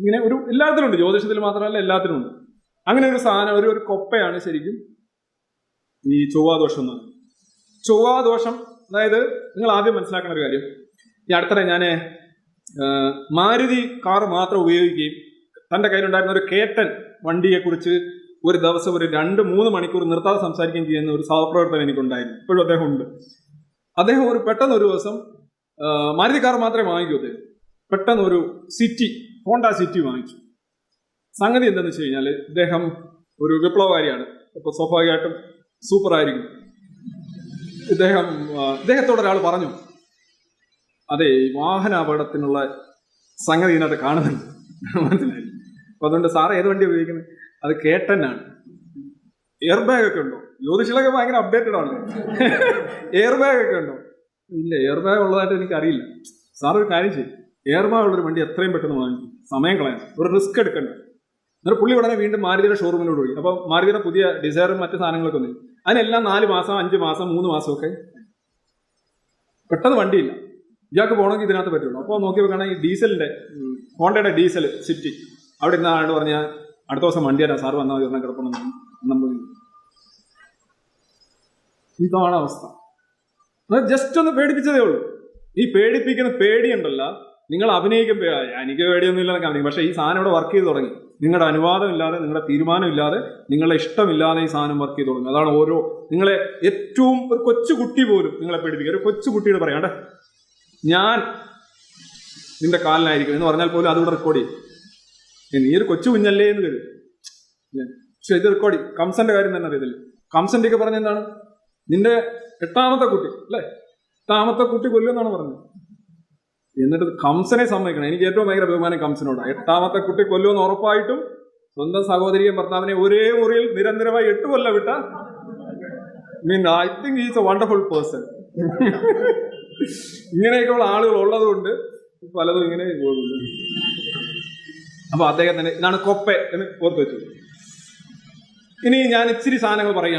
ഇങ്ങനെ ഒരു എല്ലാത്തിലും ഉണ്ട് ജ്യോതിഷത്തിൽ മാത്രമല്ല എല്ലാത്തിലും ഉണ്ട് അങ്ങനെ ഒരു സാധനം ഒരു ഒരു കൊപ്പയാണ് ശരിക്കും ഈ ചൊവ്വാദോഷം എന്ന് പറയുന്നത്. ചൊവ്വാദോഷം അതായത് നിങ്ങൾ ആദ്യം മനസ്സിലാക്കുന്ന ഒരു കാര്യം. ഈ അടുത്തിടെ ഞാൻ മാരുതി കാർ മാത്രം ഉപയോഗിക്കുകയും തന്റെ കയ്യിലുണ്ടായിരുന്ന ഒരു കേട്ടൻ വണ്ടിയെക്കുറിച്ച് ഒരു ദിവസം ഒരു രണ്ട് മൂന്ന് മണിക്കൂർ നിർത്താതെ സംസാരിക്കുകയും ചെയ്യുന്ന ഒരു സഹപ്രവർത്തകൻ എനിക്കുണ്ടായിരുന്നു. ഇപ്പോഴും അദ്ദേഹം ഉണ്ട്. അദ്ദേഹം ഒരു പെട്ടെന്ന് ഒരു ദിവസം മാരുതി കാർ മാത്രമേ വാങ്ങിക്കൂ അദ്ദേഹം. പെട്ടെന്ന് ഒരു സിറ്റി ഹോണ്ട സിറ്റി വാങ്ങിച്ചു. സംഗതി എന്താണെന്ന് വെച്ച് കഴിഞ്ഞാൽ ഇദ്ദേഹം ഒരു വിപ്ലവകാരിയാണ്. അപ്പോൾ സ്വാഭാവികമായിട്ടും സൂപ്പർ ആയിരിക്കും. ഇദ്ദേഹം ഇദ്ദേഹത്തോട് ഒരാൾ പറഞ്ഞു അതെ വാഹന അപകടത്തിനുള്ള സംഗതി ഇതിനകത്ത് കാണുന്നുണ്ട്. മനസ്സിലായി. അപ്പൊ അതുകൊണ്ട് സാറ് ഏത് വണ്ടി ഉപയോഗിക്കുന്നത്? അത് കേട്ടനാണ് എയർ ബാഗ് ഒക്കെ ഉണ്ടോ? ജ്യോതിഷിലൊക്കെ ഭയങ്കര അപ്ഡേറ്റഡ് ആണ്. എയർ ബാഗ് ഒക്കെ ഉണ്ടോ? ഇല്ല എയർ ബാഗ് ഉള്ളതായിട്ട് എനിക്ക് അറിയില്ല സാർ ഒരു കാര്യം ചെയ്യും. എയർ ബാഗ് ഉള്ളൊരു വണ്ടി എത്രയും പെട്ടെന്ന് വാങ്ങിക്കും. സമയം കളയാം ഒരു റിസ്ക് എടുക്കണ്ട. എന്നിട്ട് പുള്ളി ഉടനെ വീണ്ടും മാരുതിയുടെ ഷോറൂമിലോട്ട് പോയി. അപ്പോൾ മാരുതിയുടെ പുതിയ ഡിസൈറും മറ്റു സാധനങ്ങളൊക്കെ വന്നു. അതിനെല്ലാം നാല് മാസം അഞ്ച് മാസം മൂന്ന് മാസമൊക്കെ പെട്ടെന്ന് വണ്ടിയില്ല. ഇയാൾക്ക് പോകണമെങ്കിൽ ഇതിനകത്ത് പറ്റുള്ളൂ. അപ്പോൾ നോക്കി വെക്കുകയാണെങ്കിൽ ഈ ഡീസലിന്റെ ഹോണ്ടയുടെ ഡീസൽ സിറ്റി അവിടെ ഇരുന്ന ആളോട് പറഞ്ഞാൽ അടുത്ത ദിവസം വണ്ടി തരാം സാർ വന്നാൽ മതി കിടപ്പണം നമ്മൾ ഇതാണ് അവസ്ഥ. ജസ്റ്റ് ഒന്ന് പേടിപ്പിച്ചതേ ഉള്ളൂ. ഈ പേടിപ്പിക്കുന്ന പേടിയുണ്ടല്ല നിങ്ങൾ അഭിനയിക്കുമ്പോൾ എനിക്ക് പേടിയൊന്നും ഇല്ലെന്ന് കാണിക്കും പക്ഷേ ഈ സാധനം ഇവിടെ വർക്ക് ചെയ്ത് തുടങ്ങി. നിങ്ങളുടെ അനുവാദം ഇല്ലാതെ നിങ്ങളുടെ തീരുമാനം ഇല്ലാതെ നിങ്ങളുടെ ഇഷ്ടമില്ലാതെ ഈ സാധനം വർക്ക് ചെയ്ത് തുടങ്ങി. അതാണ് ഓരോ നിങ്ങളെ ഏറ്റവും ഒരു കൊച്ചു കുട്ടി പോലും നിങ്ങളെ പേടിപ്പിക്കുക. ഒരു കൊച്ചു കുട്ടിയോട് പറയാം "എടാ, ഞാൻ നിന്റെ കാലിനായിരിക്കും എന്ന് പറഞ്ഞാൽ പോലും അതിവിടെ റെക്കോർഡ് ചെയ്യും. നീ ഒരു കൊച്ചു കുഞ്ഞല്ലേ എന്ന് കരുതും. പക്ഷെ ഇത് റെക്കോർഡ് ചെയ്യും. കംസന്റെ കാര്യം തന്നെ അറിയത്തില്ല. കംസന്റെ ഒക്കെ പറഞ്ഞ എന്താണ്? നിന്റെ എട്ടാമത്തെ കുട്ടി അല്ലേ? എട്ടാമത്തെ കുട്ടി കൊല്ലുമെന്നാണ് പറഞ്ഞത്. എന്നിട്ട് കംസനെ സമ്മതിക്കണം. എനിക്ക് ഏറ്റവും ഭയങ്കര ബഹുമാനം കംസനോട്. എട്ടാമത്തെ കുട്ടി കൊല്ലുമെന്ന് ഉറപ്പായിട്ടും സ്വന്തം സഹോദരിയും ഭർത്താവിനെ ഒരേ മുറിയിൽ നിരന്തരമായി എട്ട് കൊല്ലം വിട്ട? Mean I think is a wonderful person ഇങ്ങനെയൊക്കെയുള്ള ആളുകൾ ഉള്ളതുകൊണ്ട് പലതും ഇങ്ങനെ അപ്പൊ അദ്ദേഹത്തിന് ഇതാണ് കൊപ്പെ എന്ന് ഓർത്ത് വെച്ചു. ഇനി ഞാൻ ഇച്ചിരി സാധനങ്ങൾ പറയുകയാണ്.